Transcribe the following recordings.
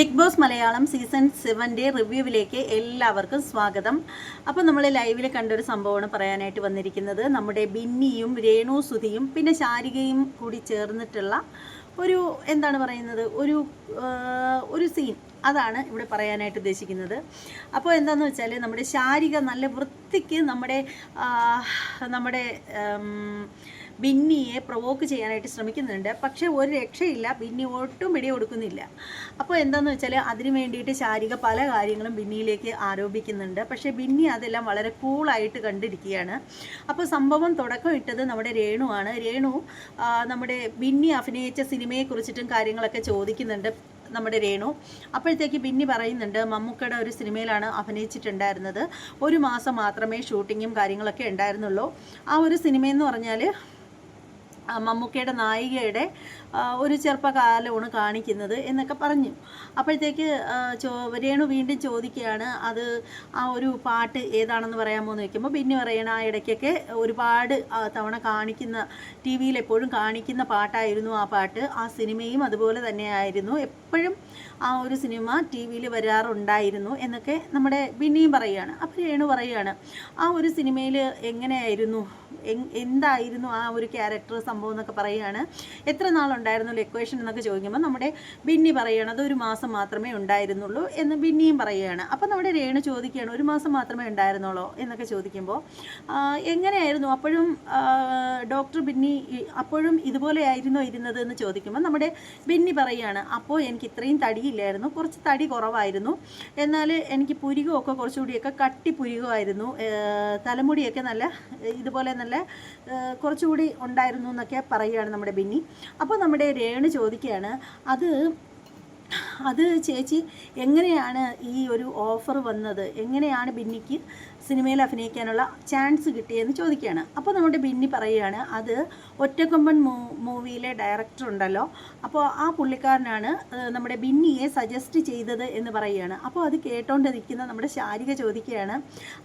Big boss Malayalam season സെവന്റെ റിവ്യൂവിലേക്ക് എല്ലാവർക്കും സ്വാഗതം. അപ്പോൾ നമ്മൾ ലൈവിൽ കണ്ടൊരു സംഭവമാണ് പറയാനായിട്ട് വന്നിരിക്കുന്നത്. നമ്മുടെ ബിന്നിയും രേണു സുധിയും പിന്നെ ശാരികയും കൂടി ചേർന്നിട്ടുള്ള ഒരു എന്താണ് പറയുന്നത് ഒരു ഒരു സീൻ അതാണ് ഇവിടെ പറയാനായിട്ട് ഉദ്ദേശിക്കുന്നത്. അപ്പോൾ എന്താണെന്ന് വെച്ചാൽ നമ്മുടെ ശാരിക നല്ല വൃത്തിക്ക് നമ്മുടെ നമ്മുടെ ബിന്നിയെ പ്രൊവോക്ക് ചെയ്യാനായിട്ട് ശ്രമിക്കുന്നുണ്ട്. പക്ഷേ ഒരു രക്ഷയില്ല. ബിന്നി ഒട്ടും പിടി കൊടുക്കുന്നില്ല. അപ്പോൾ എന്താണെന്ന് വെച്ചാൽ അതിന് വേണ്ടിയിട്ട് ശാരിക പല കാര്യങ്ങളും ബിന്നിയിലേക്ക് ആരോപിക്കുന്നുണ്ട്. പക്ഷേ ബിന്നി അതെല്ലാം വളരെ കൂളായിട്ട് കണ്ടിരിക്കുകയാണ്. അപ്പോൾ സംഭവം തുടക്കം ഇട്ടത് നമ്മുടെ രേണുവാണ് രേണു നമ്മുടെ ബിന്നി അഭിനയിച്ച സിനിമയെ കുറിച്ചിട്ടും കാര്യങ്ങളൊക്കെ ചോദിക്കുന്നുണ്ട് നമ്മുടെ രേണു. അപ്പോഴത്തേക്ക് ബിന്നി പറയുന്നുണ്ട് മമ്മൂക്കയുടെ ഒരു സിനിമയിലാണ് അഭിനയിച്ചിട്ടുണ്ടായിരുന്നത്. ഒരു മാസം മാത്രമേ ഷൂട്ടിങ്ങും കാര്യങ്ങളൊക്കെ ഉണ്ടായിരുന്നുള്ളൂ. ആ ഒരു സിനിമയെന്ന് പറഞ്ഞാൽ മമ്മൂക്കയുടെ നായികയുടെ ഒരു ചെറുപ്പകാലമാണ് കാണിക്കുന്നത് എന്നൊക്കെ പറഞ്ഞു. അപ്പോഴത്തേക്ക് ചോ രേണു വീണ്ടും ചോദിക്കുകയാണ് അത് ആ ഒരു പാട്ട് ഏതാണെന്ന് പറയാമോ? എന്ന് ചോദിക്കുമ്പോൾ പിന്നെ പറയണ ആ ഇടയ്ക്കൊക്കെ ഒരുപാട് തവണ കാണിക്കുന്ന ടി വിയിൽ എപ്പോഴും കാണിക്കുന്ന പാട്ടായിരുന്നു ആ പാട്ട്. ആ സിനിമയും അതുപോലെ തന്നെയായിരുന്നു. എപ്പോഴും ആ ഒരു സിനിമ ടി വിയിൽ വരാറുണ്ടായിരുന്നു എന്നൊക്കെ നമ്മുടെ ബിന്നിയും പറയുകയാണ്. അപ്പോൾ രേണു പറയുകയാണ് ആ ഒരു സിനിമയിൽ എങ്ങനെയായിരുന്നു? എങ്- എന്തായിരുന്നു ആ ഒരു ക്യാരക്ടർ സംഭവം എന്നൊക്കെ പറയുകയാണ്. എത്ര നാളുണ്ടായിരുന്നു ലൊക്കേഷൻ എന്നൊക്കെ ചോദിക്കുമ്പോൾ നമ്മുടെ ബിന്നി പറയുകയാണ് അത് ഒരു മാസം മാത്രമേ ഉണ്ടായിരുന്നുള്ളൂ എന്ന് ബിന്നിയും പറയുകയാണ്. അപ്പോൾ നമ്മുടെ രേണു ചോദിക്കുകയാണ് ഒരു മാസം മാത്രമേ ഉണ്ടായിരുന്നുള്ളൂ എന്നൊക്കെ ചോദിക്കുമ്പോൾ എങ്ങനെയായിരുന്നു അപ്പോഴും ഡോക്ടർ ബിന്നി അപ്പോഴും ഇതുപോലെ ഇതുപോലെയായിരുന്നോ ഇരുന്നത് എന്ന് ചോദിക്കുമ്പോൾ നമ്മുടെ ബിന്നി പറയുകയാണ് അപ്പോൾ എനിക്ക് ഇത്രയും തടിയില്ലായിരുന്നു കുറച്ച് തടി കുറവായിരുന്നു. എന്നാൽ എനിക്ക് പുരികമൊക്കെ കുറച്ചുകൂടിയൊക്കെ കട്ടി പുരികമായിരുന്നു. തലമുടിയൊക്കെ നല്ല ഇതുപോലെ നല്ല കുറച്ചുകൂടി ഉണ്ടായിരുന്നു എന്നൊക്കെ പറയുകയാണ് നമ്മുടെ ബിന്നി. അപ്പോൾ നമ്മുടെ രേണു ചോദിക്കുകയാണ് അത് അത് ചേച്ചി എങ്ങനെയാണ് ഈ ഒരു ഓഫർ വന്നത്? എങ്ങനെയാണ് ബിന്നിക്ക് സിനിമയിൽ അഭിനയിക്കാനുള്ള ചാൻസ് കിട്ടിയെന്ന് ചോദിക്കുകയാണ്. അപ്പോൾ നമ്മുടെ ബിന്നി പറയുകയാണ് അത് ഒറ്റക്കൊമ്പൻ മൂവിയിലെ ഡയറക്ടർ ഉണ്ടല്ലോ. അപ്പോൾ ആ പുള്ളിക്കാരനാണ് നമ്മുടെ ബിന്നിയെ സജസ്റ്റ് ചെയ്തത് എന്ന് പറയുകയാണ്. അപ്പോൾ അത് കേട്ടോണ്ട് നിൽക്കുന്ന നമ്മുടെ ശാരിക ചോദിക്കുകയാണ്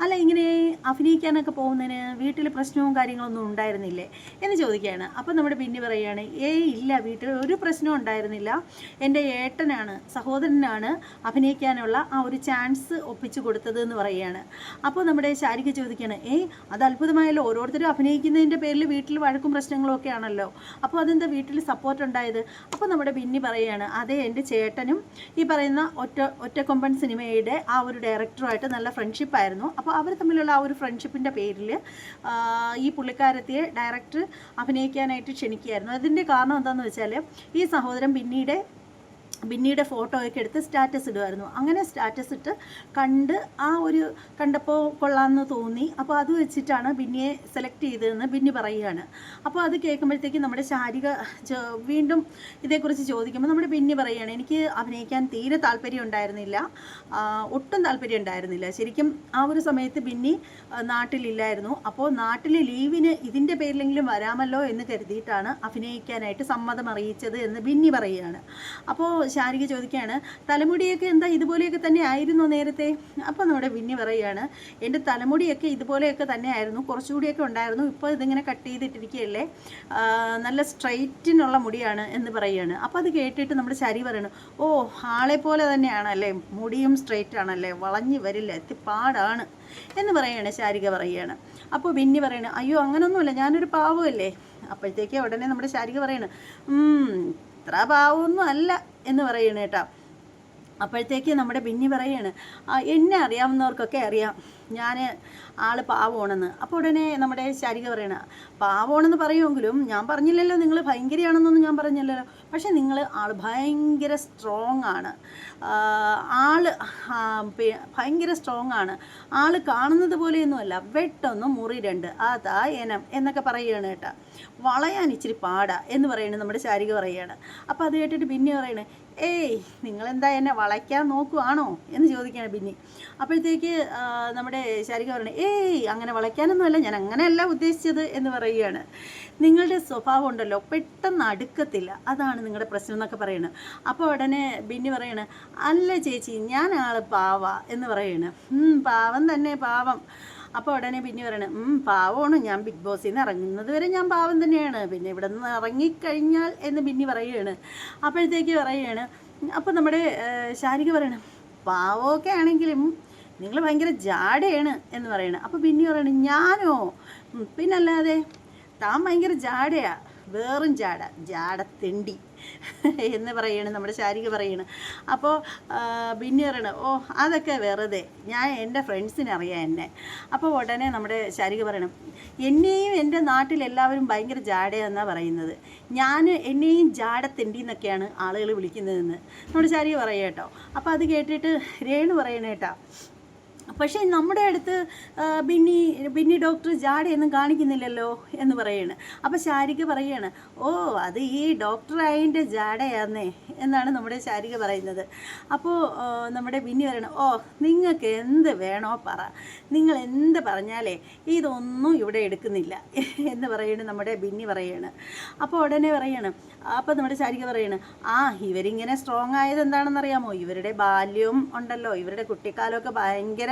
അല്ല ഇങ്ങനെ അഭിനയിക്കാനൊക്കെ പോകുന്നതിന് വീട്ടിൽ പ്രശ്നവും കാര്യങ്ങളൊന്നും ഉണ്ടായിരുന്നില്ലേ? എന്ന് ചോദിക്കുകയാണ്. അപ്പോൾ നമ്മുടെ ബിന്നി പറയുകയാണ് ഏയ് ഇല്ല വീട്ടിൽ ഒരു പ്രശ്നവും ഉണ്ടായിരുന്നില്ല. എന്റെ ഏട്ടനാണ് സഹോദരനാണ് സഹോദരനാണ് അഭിനയിക്കാനുള്ള ആ ഒരു ചാൻസ് ഒപ്പിച്ചു കൊടുത്തത് എന്ന് പറയുകയാണ്. അപ്പോൾ നമ്മുടെ ശാരിക ചോദിക്കുകയാണ് ഏയ് അത് അത്ഭുതമായല്ലോ. ഓരോരുത്തരും അഭിനയിക്കുന്നതിന്റെ പേരിൽ വീട്ടിൽ വഴക്കും പ്രശ്നങ്ങളും ഒക്കെ ആണല്ലോ. അപ്പോൾ അതെന്താ വീട്ടിൽ സപ്പോർട്ട് ഉണ്ടായത്? അപ്പോൾ നമ്മുടെ ബിന്നി പറയുകയാണ് അതേ എന്റെ ചേട്ടനും ഈ പറയുന്ന ഒറ്റ ഒറ്റക്കൊമ്പൻ സിനിമയുടെ ആ ഒരു ഡയറക്ടറുമായിട്ട് നല്ല ഫ്രണ്ട്ഷിപ്പായിരുന്നു അപ്പോൾ അവർ തമ്മിലുള്ള ആ ഒരു ഫ്രണ്ട്ഷിപ്പിന്റെ പേരിൽ ഈ പുള്ളിക്കാരത്തിയെ ഡയറക്ടർ അഭിനയിക്കാനായിട്ട് ക്ഷണിക്കുകയായിരുന്നു. അതിന്റെ കാരണം എന്താണെന്ന് വെച്ചാൽ ഈ സഹോദരൻ ബിന്നിയുടെ ബിന്നിയുടെ ഫോട്ടോയൊക്കെ എടുത്ത് സ്റ്റാറ്റസ് ഇടുമായിരുന്നു അങ്ങനെ സ്റ്റാറ്റസ് ഇട്ട് കണ്ട് ആ ഒരു കണ്ടപ്പോൾ കൊള്ളാമെന്ന് തോന്നി. അപ്പോൾ അത് വെച്ചിട്ടാണ് ബിന്നിയെ സെലക്ട് ചെയ്തതെന്ന് ബിന്നി പറയുകയാണ്. അപ്പോൾ അത് കേൾക്കുമ്പോഴത്തേക്ക് നമ്മുടെ ശാരിക വീണ്ടും ഇതേക്കുറിച്ച് ചോദിക്കുമ്പോൾ നമ്മുടെ ബിന്നി പറയുകയാണ് എനിക്ക് അഭിനയിക്കാൻ തീരെ താല്പര്യം ഉണ്ടായിരുന്നില്ല. ഒട്ടും താല്പര്യം ഉണ്ടായിരുന്നില്ല. ശരിക്കും ആ ഒരു സമയത്ത് ബിന്നി നാട്ടിലില്ലായിരുന്നു. അപ്പോൾ നാട്ടിൽ ലീവിന് ഇതിന്റെ പേരിലെങ്കിലും വരാമല്ലോ എന്ന് കരുതിയിട്ടാണ് അഭിനയിക്കാനായിട്ട് സമ്മതം അറിയിച്ചത് എന്ന് ബിന്നി പറയുകയാണ്. അപ്പോൾ ശാരിക ചോദിക്കുകയാണ് തലമുടിയൊക്കെ എന്താ ഇതുപോലെയൊക്കെ തന്നെ ആയിരുന്നു നേരത്തെ? അപ്പോൾ നമ്മുടെ വിന്നി പറയുകയാണ് എന്റെ തലമുടിയൊക്കെ ഇതുപോലെയൊക്കെ തന്നെ ആയിരുന്നു കുറച്ചുകൂടിയൊക്കെ ഉണ്ടായിരുന്നു ഇപ്പോൾ ഇതിങ്ങനെ കട്ട് ചെയ്തിട്ടിരിക്കുകയല്ലേ? നല്ല സ്ട്രൈറ്റിനുള്ള മുടിയാണ് എന്ന് പറയുകയാണ്. അപ്പോൾ അത് കേട്ടിട്ട് നമ്മുടെ ശരി പറയണം ഓ ആളെ പോലെ തന്നെയാണല്ലേ മുടിയും സ്ട്രൈറ്റ് ആണല്ലേ വളഞ്ഞു വരില്ല എത്തിപ്പാടാണ് എന്ന് പറയുകയാണ് ശാരിക പറയുകയാണ്. അപ്പോൾ ബിന്നി പറയണ അയ്യോ അങ്ങനൊന്നുമില്ല ഞാനൊരു പാവമല്ലേ? അപ്പോഴത്തേക്ക് ഉടനെ നമ്മുടെ ശാരിക പറയണ "ഉം, ഇത്ര പാവമൊന്നും അല്ല എന്ന് പറയണേട്ടാ. അപ്പോഴത്തേക്ക് നമ്മുടെ ബിന്നി പറയാണ് "ആ, എന്നെ അറിയാവുന്നവർക്കൊക്കെ അറിയാം. ഞാൻ ആൾ പാവമാണെന്ന്. അപ്പോൾ ഉടനെ നമ്മുടെ ശാരിക പറയണ പാവമാണെന്ന് പറയുമെങ്കിലും ഞാൻ പറഞ്ഞില്ലല്ലോ നിങ്ങൾ ഭയങ്കരയാണെന്നൊന്നും ഞാൻ പറഞ്ഞില്ലല്ലോ. പക്ഷേ നിങ്ങൾ ആൾ ഭയങ്കര സ്ട്രോങ് ആണ്. ആൾ ഭയങ്കര സ്ട്രോങ് ആണ്. ആൾ കാണുന്നത് പോലെയൊന്നുമല്ല വെട്ടൊന്നും മുറി രണ്ട് അതാ എനം എന്നൊക്കെ പറയുകയാണ് കേട്ടോ. വളയാൻ ഇച്ചിരി പാടാ എന്ന് പറയുന്നത് നമ്മുടെ ശാരിക പറയുകയാണ് അപ്പോൾ അത് കേട്ടിട്ട് പിന്നെ പറയണേ ഏയ് നിങ്ങളെന്താ എന്നെ വളയ്ക്കാൻ നോക്കുവാണോ? എന്ന് ചോദിക്കുകയാണ് പിന്നെ അപ്പോഴത്തേക്ക് ആ, നമ്മുടെ ശാരിക പറയണേ ഏയ് അങ്ങനെ വളയ്ക്കാനൊന്നുമല്ല ഞാൻ അങ്ങനെയല്ല ഉദ്ദേശിച്ചത് എന്ന് പറയുകയാണ്. നിങ്ങളുടെ സ്വഭാവം ഉണ്ടല്ലോ പെട്ടെന്ന് അടുക്കത്തില്ല. അതാണ് നിങ്ങളുടെ പ്രശ്നം എന്നൊക്കെ പറയുന്നത് അപ്പോൾ ഉടനെ ബിന്നി പറയണ് അല്ല ചേച്ചി ഞാൻ ആൾ പാവ എന്ന് പറയാണ്. "ഉം, പാവം തന്നെ പാവം. അപ്പോൾ ഉടനെ പിന്നെ പറയണേ പാവമാണ് ഞാൻ ബിഗ് ബോസിൽ നിന്ന് ഇറങ്ങുന്നത് വരെ ഞാൻ പാവം തന്നെയാണ്. പിന്നെ ഇവിടെ നിന്ന് ഇറങ്ങിക്കഴിഞ്ഞാൽ എന്ന് ബിന്നി പറയുകയാണ് അപ്പോഴത്തേക്ക് പറയുകയാണ് അപ്പോൾ നമ്മുടെ ശാരിക പറയണം പാവമൊക്കെ ആണെങ്കിലും നിങ്ങൾ ഭയങ്കര ജാടയാണ് എന്ന് പറയണം. അപ്പോൾ പിന്നെ പറയണം ഞാനോ? പിന്നല്ലാതെ താൻ ഭയങ്കര ജാടയാ. വേറും ജാട ജാടത്തെണ്ടി തെണ്ടി എന്ന് പറയണം നമ്മുടെ ശാരിക പറയണം. അപ്പോൾ പിന്നെ പറയണം ഓ അതൊക്കെ വെറുതെ. ഞാൻ എന്റെ ഫ്രണ്ട്സിനെ അറിയാം എന്നെ. അപ്പോൾ ഉടനെ നമ്മുടെ ശാരിക പറയണം എന്നെയും എന്റെ നാട്ടിലെല്ലാവരും ഭയങ്കര ജാടയെന്നാണ് പറയുന്നത്. ഞാൻ എന്നെയും ജാടത്തെണ്ടി എന്നൊക്കെയാണ് ആളുകൾ വിളിക്കുന്നതെന്ന്. നമ്മുടെ ശാരിക പറയാം കേട്ടോ. അപ്പോൾ അത് കേട്ടിട്ട് രേണു പറയണ കേട്ടോ പക്ഷേ നമ്മുടെ അടുത്ത് ബിന്നി ബിന്നി ഡോക്ടർ ജാടയൊന്നും കാണിക്കുന്നില്ലല്ലോ എന്ന് പറയാണ്. അപ്പോൾ ശാരിക പറയാണ് ഓ അത് ഈ ഡോക്ടർ ആയതിന്റെ ജാടയാന്നേ എന്നാണ് നമ്മുടെ ശാരിക പറയുന്നത്. അപ്പോൾ നമ്മുടെ ബിന്നി പറയണം ഓ നിങ്ങൾക്ക് എന്ത് വേണോ പറ. നിങ്ങൾ എന്ത് പറഞ്ഞാലേ ഇതൊന്നും ഇവിടെ എടുക്കുന്നില്ല എന്ന് പറയണ നമ്മുടെ ബിന്നി പറയാണ്. അപ്പോൾ ഉടനെ പറയാണ് അപ്പോൾ നമ്മുടെ ശാരിക പറയാണ് ആ ഇവരിങ്ങനെ സ്ട്രോങ് ആയത് എന്താണെന്നറിയാമോ? ഇവരുടെ ബാല്യവും ഉണ്ടല്ലോ. ഇവരുടെ കുട്ടിക്കാലമൊക്കെ ഭയങ്കര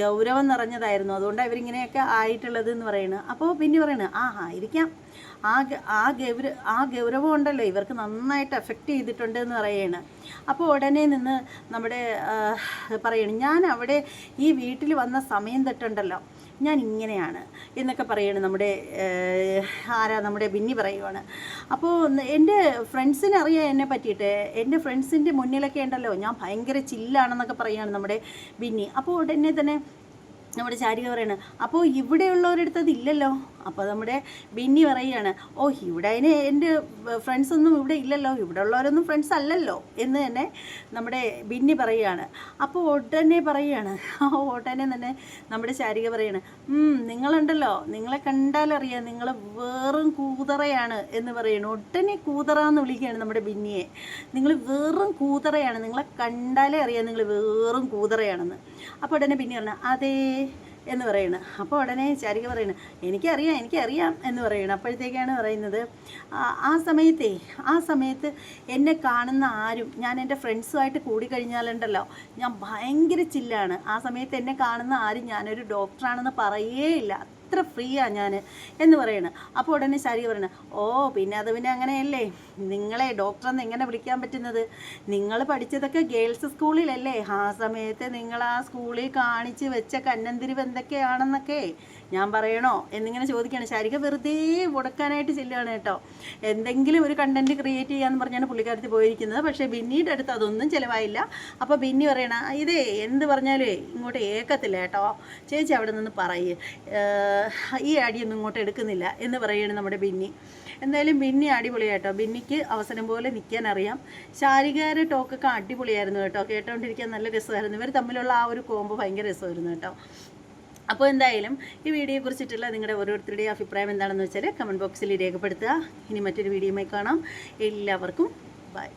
ഗൗരവം നിറഞ്ഞതായിരുന്നു. അതുകൊണ്ട് ഇവരിങ്ങനെയൊക്കെ ആയിട്ടുള്ളത് എന്ന് പറയുന്നത് അപ്പോൾ പിന്നെ പറയുന്നത് ആ ആയിരിക്കാം ആ ആ ഗൗര ആ ഗൗരവം ഉണ്ടല്ലോ. ഇവർക്ക് നന്നായിട്ട് എഫക്റ്റ് ചെയ്തിട്ടുണ്ട് എന്ന് പറയാണ്. അപ്പോൾ ഉടനെ നിന്ന് നമ്മുടെ പറയണം ഞാൻ അവിടെ ഈ വീട്ടിൽ വന്ന സമയം തൊട്ടുണ്ടല്ലോ ഞാൻ ഇങ്ങനെയാണ് എന്നൊക്കെ പറയാണ് നമ്മുടെ ആരാ നമ്മുടെ ബിന്നി പറയുവാണ്. അപ്പോൾ എന്റെ ഫ്രണ്ട്സിന് അറിയാം എന്നെ പറ്റിയിട്ട് എന്റെ ഫ്രണ്ട്സിന്റെ മുന്നിലൊക്കെ ഉണ്ടല്ലോ ഞാൻ ഭയങ്കര ചില്ലാണെന്നൊക്കെ പറയുകയാണ് നമ്മുടെ ബിന്നി. അപ്പോൾ ഉടനെ തന്നെ നമ്മുടെ ചാരിക പറയാണ് അപ്പോൾ ഇവിടെയുള്ളവരെടുത്തത് ഇല്ലല്ലോ? അപ്പോൾ നമ്മുടെ ബിന്നി പറയുകയാണ് ഓ ഇവിടെ അതിന് എന്റെ ഫ്രണ്ട്സ് ഒന്നും ഇവിടെ ഇല്ലല്ലോ ഇവിടെ ഉള്ളവരൊന്നും ഫ്രണ്ട്സ് അല്ലല്ലോ എന്ന് തന്നെ നമ്മുടെ ബിന്നി പറയുകയാണ്. അപ്പോൾ ഉടനെ പറയുകയാണ് ആ ഉടനെ തന്നെ നമ്മുടെ ശാരിക പറയാണ് "ഉം, നിങ്ങളുണ്ടല്ലോ നിങ്ങളെ കണ്ടാലറിയാം നിങ്ങൾ വെറും കൂതറയാണ് എന്ന് പറയുന്നു ഉടനെ കൂതറ എന്ന് വിളിക്കുകയാണ് നമ്മുടെ ബിന്നിയെ. നിങ്ങൾ വെറും കൂതറയാണ് നിങ്ങളെ കണ്ടാലേ അറിയാം നിങ്ങൾ വെറും കൂതറയാണെന്ന്. അപ്പോൾ ഉടനെ ബിന്നി പറഞ്ഞു അതേ എന്ന് പറയണ്. അപ്പോൾ ഉടനെ ചാരിക പറയണ് എനിക്കറിയാം എനിക്കറിയാം എന്ന് പറയണം. അപ്പോഴത്തേക്കാണ് പറയുന്നത് ആ- സമയത്തെ ആ സമയത്ത് എന്നെ കാണുന്ന ആരും ഞാൻ എന്റെ ഫ്രണ്ട്സുമായിട്ട് കൂടിക്കഴിഞ്ഞാലുണ്ടല്ലോ ഞാൻ ഭയങ്കര ചില്ലാണ്. ആ സമയത്ത് എന്നെ കാണുന്ന ആരും ഞാനൊരു ഡോക്ടറാണെന്ന് പറയേയില്ല. അത്ര ഫ്രീയാ ഞാൻ എന്ന് പറയണം. അപ്പോൾ ഉടനെ ശാരിക പറയണ ഓ പിന്നെ അത് പിന്നെ അങ്ങനെയല്ലേ? നിങ്ങളെ ഡോക്ടറെന്ന് എങ്ങനെ വിളിക്കാൻ പറ്റുന്നത്? നിങ്ങൾ പഠിച്ചതൊക്കെ ഗേൾസ് സ്കൂളിലല്ലേ? ആ സമയത്ത് നിങ്ങൾ ആ സ്കൂളിൽ കാണിച്ച് വെച്ച കന്നന്തിരിവ് എന്തൊക്കെയാണെന്നൊക്കെ ഞാൻ പറയണോ? എന്നിങ്ങനെ ചോദിക്കുകയാണ്. ശാരിക വെറുതെ മുടക്കാനായിട്ട് ചെല്ലുകയാണ് കേട്ടോ. എന്തെങ്കിലും ഒരു കണ്ടന്റ് ക്രിയേറ്റ് ചെയ്യാന്ന് പറഞ്ഞാണ് പുള്ളിക്കാരത്തി പോയിരിക്കുന്നത്. പക്ഷേ ബിന്നിയുടെ അടുത്ത് അതൊന്നും ചിലവായില്ല. അപ്പോൾ ബിന്നി പറയണ ഇതേ എന്ത് പറഞ്ഞാലേ ഇങ്ങോട്ട് ഏക്കത്തില്ല കേട്ടോ. ചേച്ചി അവിടെ നിന്ന് പറയ്. ഈ അടിയൊന്നും ഇങ്ങോട്ട് എടുക്കുന്നില്ല എന്ന് പറയുകയാണ് നമ്മുടെ ബിന്നി. എന്തായാലും ബിന്നി അടിപൊളിയാട്ടോ. ബിന്നിക്ക് അവസരം പോലെ നിൽക്കാൻ അറിയാം. ശാരികാര ടോക്കൊക്കെ അടിപൊളിയായിരുന്നു കേട്ടോ. കേട്ടോണ്ടിരിക്കാൻ നല്ല രസമായിരുന്നു. ഇവർ തമ്മിലുള്ള ആ ഒരു കോമ്പ് ഭയങ്കര രസമായിരുന്നു കേട്ടോ. അപ്പോൾ എന്തായാലും ഈ വീഡിയോയെ കുറിച്ചിട്ടുള്ള നിങ്ങളുടെ ഓരോരുത്തരുടെയും അഭിപ്രായം എന്താണെന്ന് വെച്ചാൽ കമന്റ് ബോക്സിൽ രേഖപ്പെടുത്തുക. ഇനി മറ്റൊരു വീഡിയോയുമായി കാണാം. എല്ലാവർക്കും ബൈ